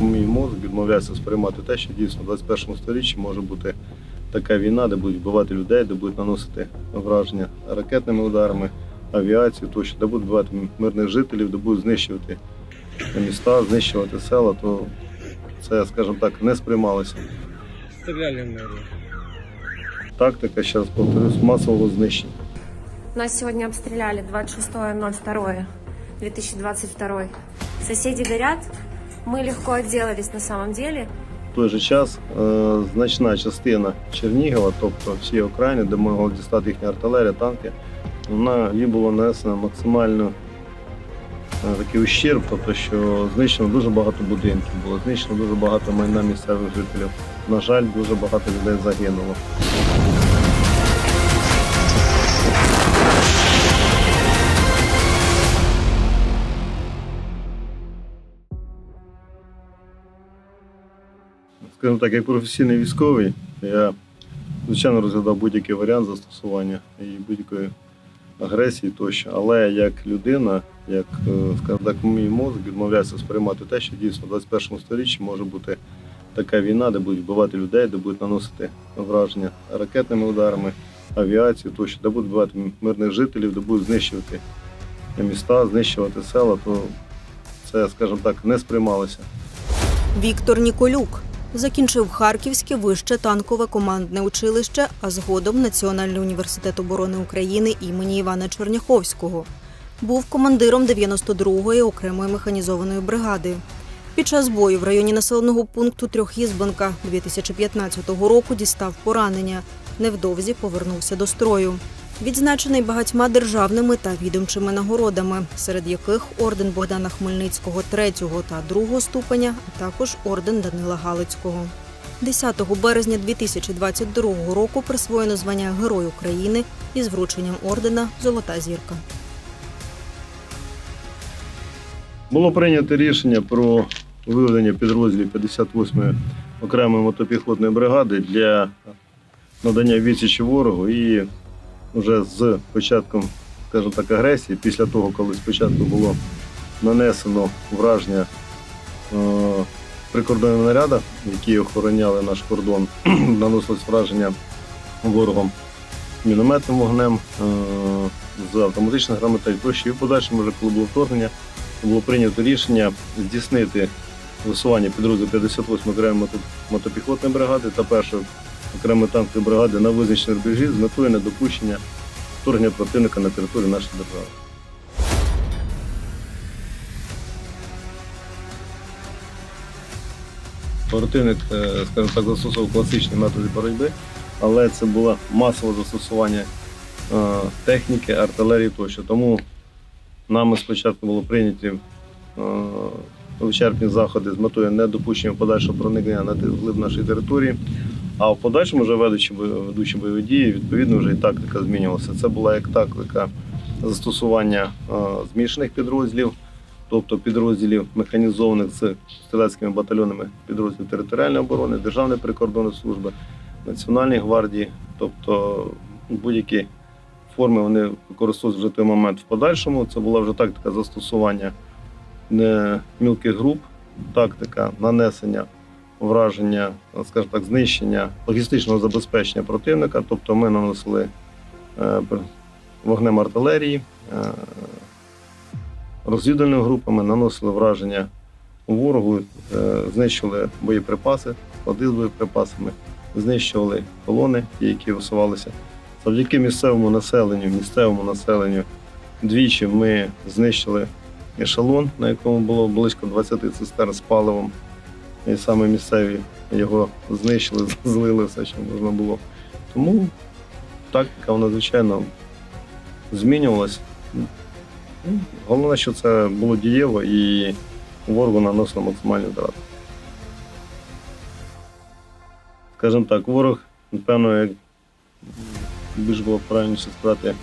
мій мозок відмовляється сприймати те, що дійсно в 21 сторіччі може бути така війна, де будуть вбивати людей, де будуть наносити враження ракетними ударами, авіацією, тощо, де будуть вбивати мирних жителів, де будуть знищувати міста, знищувати села, то це, скажімо так, не сприймалося. Стреляли, наверное. Тактика, ще раз повторюсь, масового знищення. Нас сегодня обстреляли 26.02.2022. Соседи горят. Мы легко отделались на самом деле. В той же час е, значна частина Чернігова, тобто всі окраїни, де могла дістати їхня артилерія, танки, вона їй було нанесено максимально е, такий ущерб, тобто що знищено дуже багато будинків, було знищено дуже багато майна місцевих жителів. На жаль, дуже багато людей загинуло. Скажімо так, як професійний військовий, я звичайно розглядав будь-який варіант застосування і будь-якої агресії тощо. Але як людина, як, е, скажімо так, мій мозок відмовляється сприймати те, що дійсно в 21 сторіччі може бути така війна, де будуть вбивати людей, де будуть наносити враження ракетними ударами, авіацією тощо, де будуть вбивати мирних жителів, де будуть знищувати міста, знищувати села, то це, скажімо так, не сприймалося. Віктор Ніколюк закінчив Харківське вище танкове командне училище, а згодом Національний університет оборони України імені Івана Черняховського. Був командиром 92-ї окремої механізованої бригади. Під час бою в районі населеного пункту Трьохізбенка 2015 року дістав поранення. Невдовзі повернувся до строю. Відзначений багатьма державними та відомчими нагородами, серед яких орден Богдана Хмельницького 3 та 2 ступеня, а також орден Данила Галицького. 10 березня 2022 року присвоєно звання Герой України із врученням ордена Золота зірка. Було прийнято рішення про виведення підрозділів 58-ї окремої мотопіхотної бригади для надання відсічі ворогу і вже з початком, скажімо так, агресії, після того, коли спочатку було нанесено враження е, прикордонним нарядах, які охороняли наш кордон, наносилось враження ворогом мінометним вогнем, е, з автоматичних гранатів тощо. І в подальшому, вже коли було вторгнення, було прийнято рішення здійснити висування підрозділу 58 окремої мото- мотопіхотної бригади та першої окремої танкової бригади на визначені рубежі з метою недопущення вторгнення противника на територію нашої держави. Противник, е, скажімо так, застосовував класичні методи боротьби, але це було масове застосування е, техніки, артилерії тощо. Тому нами спочатку було прийняті е, вичерпні заходи з метою недопущення подальшого проникнення на глиб нашої території. А в подальшому, вже ведучи, ведучи бойові дії, відповідно, вже і тактика змінювалася. Це була як тактика застосування е, змішаних підрозділів, тобто підрозділів механізованих з стрілецькими батальйонами підрозділів територіальної оборони, Державної прикордонної служби, Національної гвардії, тобто будь-які форми вони використовують вже той момент в подальшому. Це була вже тактика застосування е, мілких груп, тактика нанесення враження, скажімо так, знищення логістичного забезпечення противника. Тобто ми наносили е, вогнем артилерії, е, розвідувальними групами, наносили враження ворогу, е, знищували боєприпаси, склади з боєприпасами, знищували колони, які висувалися. Завдяки місцевому населенню, місцевому населенню двічі ми знищили ешелон, на якому було близько 20 цистерн з паливом. І саме місцеві його знищили, злили все, що можна було. Тому тактика, вона, звичайно, змінювалась. Головне, що це було дієво і ворогу наносило максимальні втрати. Скажімо так, ворог, напевно, як більш було правильніше сказати,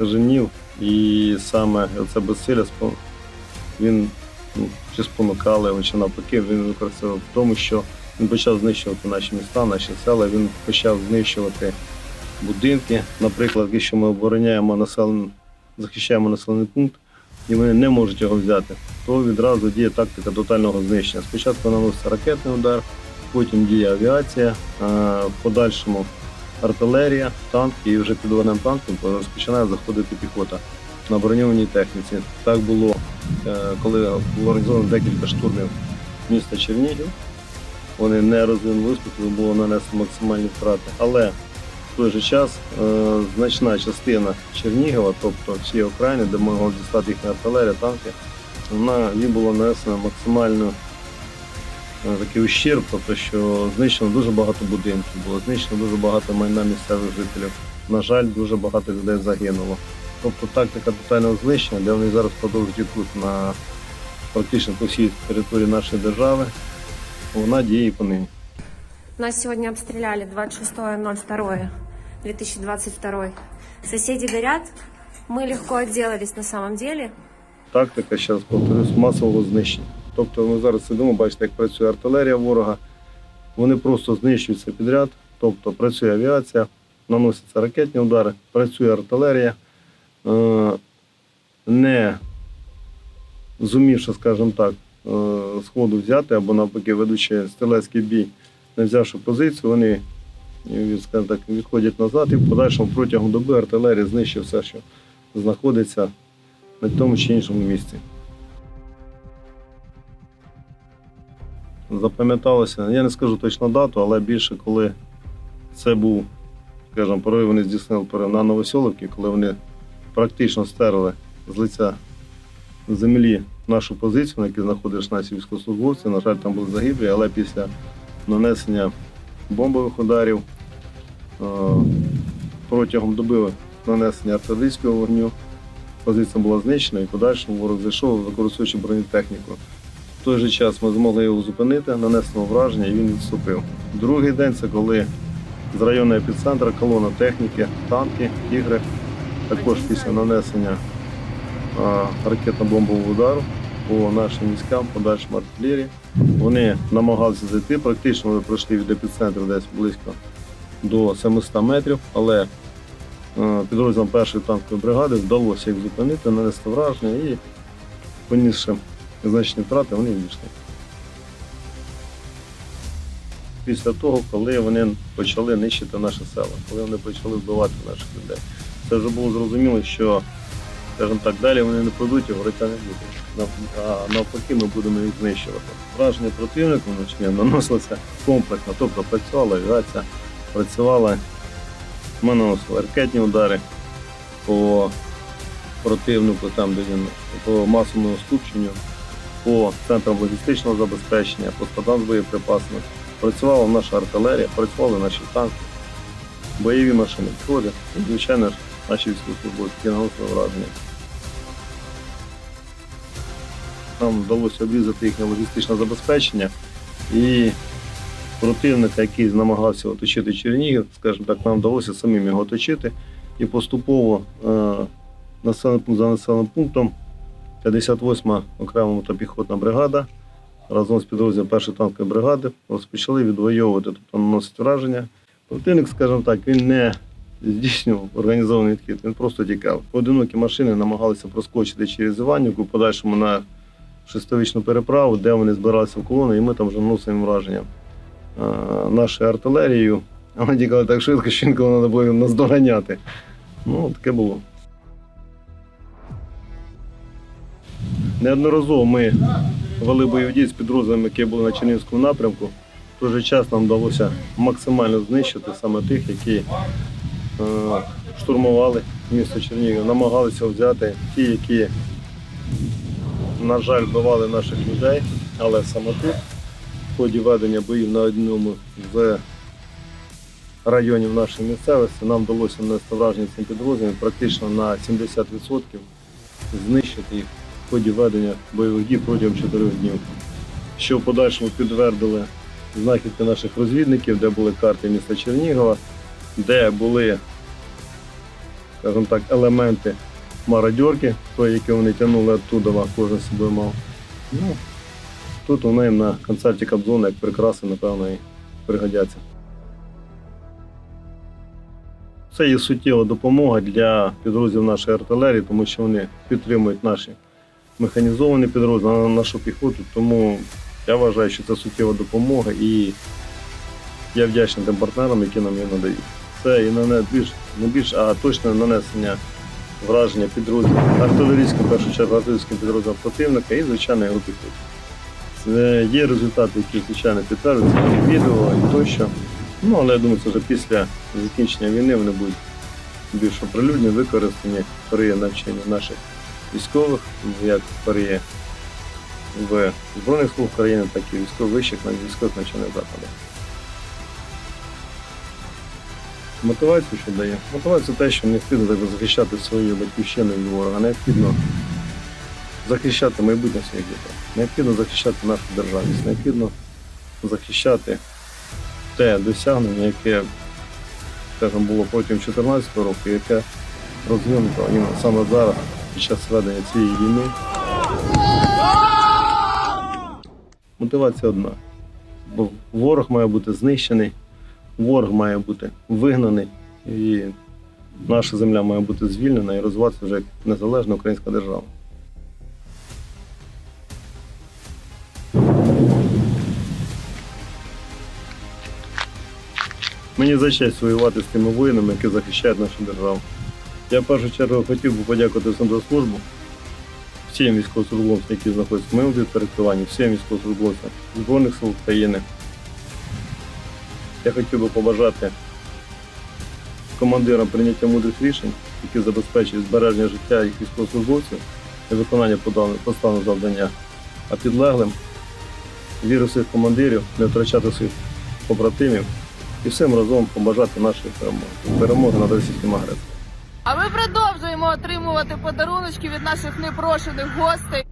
женів, і саме це безсилля він чи спонукали його, чи навпаки, він використовував в тому, що він почав знищувати наші міста, наші села, він почав знищувати будинки. Наприклад, якщо ми обороняємо населений, захищаємо населений пункт, і вони не можуть його взяти, то відразу діє тактика тотального знищення. Спочатку наноситься ракетний удар, потім діє авіація, в подальшому артилерія, танки, і вже під вогнем танків розпочинає заходити піхота на броньованій техніці. Так було, е, коли було організовано декілька штурмів міста Чернігів. Вони не розвинули виступили, було нанесено максимальні втрати. Але в той же час е, значна частина Чернігова, тобто всі окраїни, де могла дістати їхня артилерія, танки, вона їм було нанесено максимально е, такий ущерб, тобто що знищено дуже багато будинків, було знищено дуже багато майна місцевих жителів. На жаль, дуже багато людей загинуло. Тобто тактика тотального знищення, де вони зараз продовжують тут на практично по всій території нашої держави, вона діє і по нині. Нас сегодня обстреляли 26.02.2022. Соседи горят. Мы легко отделались на самом деле. Тактика, ще раз повторюсь, масового знищення. Тобто ми зараз сидимо, бачите, як працює артилерія ворога. Вони просто знищуються підряд, тобто працює авіація, наносяться ракетні удари, працює артилерія. Е, Не зумівши, скажімо так, е, сходу взяти або навпаки ведучи стрілецький бій, не взявши позицію, вони е, скажімо так, відходять назад і в подальшому протягом доби артилерія знищує все, що знаходиться на тому чи іншому місці. Запам'яталося, я не скажу точно дату, але більше коли це був, скажімо, порой вони здійснили порив на Новоселовки, коли вони практично стерли з лиця землі нашу позицію, на якій знаходились наші військовослужбовці. На жаль, там були загиблі, але після нанесення бомбових ударів е, протягом доби нанесення артилерійського вогню позиція була знищена і подальшому ворог зайшов, використовуючи бронетехніку. В той же час ми змогли його зупинити, нанесено враження і він відступив. Другий день це коли з району епіцентра колона техніки, танки, ігри. Також після нанесення ракетно-бомбового удару по нашим військам, подальшому артилерії. Вони намагалися зайти, практично вони пройшли від епіцентру десь близько до 700 метрів, але Е, підрозділом першої танкової бригади вдалося їх зупинити, нанести враження і, понісши значні втрати, вони відійшли. Після того, коли вони почали нищити наше село, коли вони почали вбивати наших людей, це вже було зрозуміло, що, скажімо так, далі вони не пройдуть і воротя не буде. А навпаки, ми будемо їх знищувати. Враження противника вночі наносилося комплексно, тобто працювала авіація, працювала ми наносили ракетні удари по противнику, там, де він по масовому скупченню, по центрам логістичного забезпечення, по складам з боєприпасами. Працювала наша артилерія, працювали наші танки, бойові машини підходи звичайно ж, наші військовослужбовці наносили враження. Нам вдалося обрізати їхнє логістичне забезпечення і противника, який намагався оточити Чернігів, скажімо так, нам вдалося самим його оточити. І поступово е, за населеним пунктом 58-ма окрема мотопіхотна бригада разом з підрозділом першої танкової бригади розпочали відвоювати, тобто наносити враження. Противник, скажімо так, він не здійснював організований відхід, він просто тікав. Поодинокі машини намагалися проскочити через Іванівку, подальшому на шестовічну переправу, де вони збиралися в колону, і ми там вже наносимо враження нашою артилерією. Вони тікали так швидко, що інколи треба було нас доганяти. Ну, таке було. Неодноразово ми вели бойові дії з підрозділами, які були на Чернігівському напрямку. В той же час нам вдалося максимально знищити саме тих, які штурмували місто Чернігів, намагалися взяти ті, які, на жаль, вбивали наших людей, але саме тут в ході ведення боїв на одному з районів нашої місцевості нам вдалося нанести враження цим підрозділам практично на 70% знищити їх в ході ведення бойових дій протягом 4 днів. Що в подальшому підтвердили знахідки наших розвідників, де були карти міста Чернігова, де були, скажімо так, елементи мародьорки, той, які вони тягнули оттуда, кожен з собою мав. Ну, Тут вони на концерті Кобзона як прикраси, напевно, і пригодяться. Це є суттєва допомога для підрозділів нашої артилерії, тому що вони підтримують наші механізований підрозділ, на нашу піхоту, тому я вважаю, що це суттєва допомога і я вдячний тим партнерам, які нам її надають. Це і нане більш не більш, а точне нанесення враження підрозділів артилерійським, в першу чергу артилерійським підрозділом противника і звичайно його піхоти. Це є результати, які звичайно підтверджуються і відео і тощо. Ну але я думаю, це вже після закінчення війни вони будуть більш оприлюдні, використані при навчанні наших військових, як при в Збройних сил України, так і військових вищих військових навчальних закладах. Мотивацію, що дає? Мотивацію те, що необхідно захищати свою батьківщину від ворога, необхідно захищати майбутнє своїх дітей, необхідно захищати нашу державність, необхідно захищати те досягнення, яке скажімо, було протягом 2014 року, яке розвинуто саме зараз, під час ведення цієї війни. Мотивація одна. Бо ворог має бути знищений, ворог має бути вигнаний, і наша земля має бути звільнена і розвиватися вже як незалежна українська держава. Мені за честь воювати з тими воїнами, які захищають нашу державу. Я в першу чергу хотів би подякувати всім всім військовослужбовцям, які знаходяться в моєму підпорядкуванні, всім військовослужбовцям Збройних сил України. Я хотів би побажати командирам прийняття мудрих рішень, які забезпечують збереження життя їх військовослужбовців і виконання поставленого завдання, а підлеглим віри в своїх командирів, не втрачати своїх побратимів і всім разом побажати нашої перемоги. Перемоги над російським агресором. А ми продовжуємо отримувати подаруночки від наших непрошених гостей.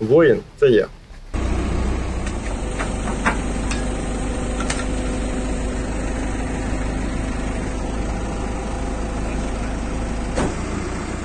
Воїн це я.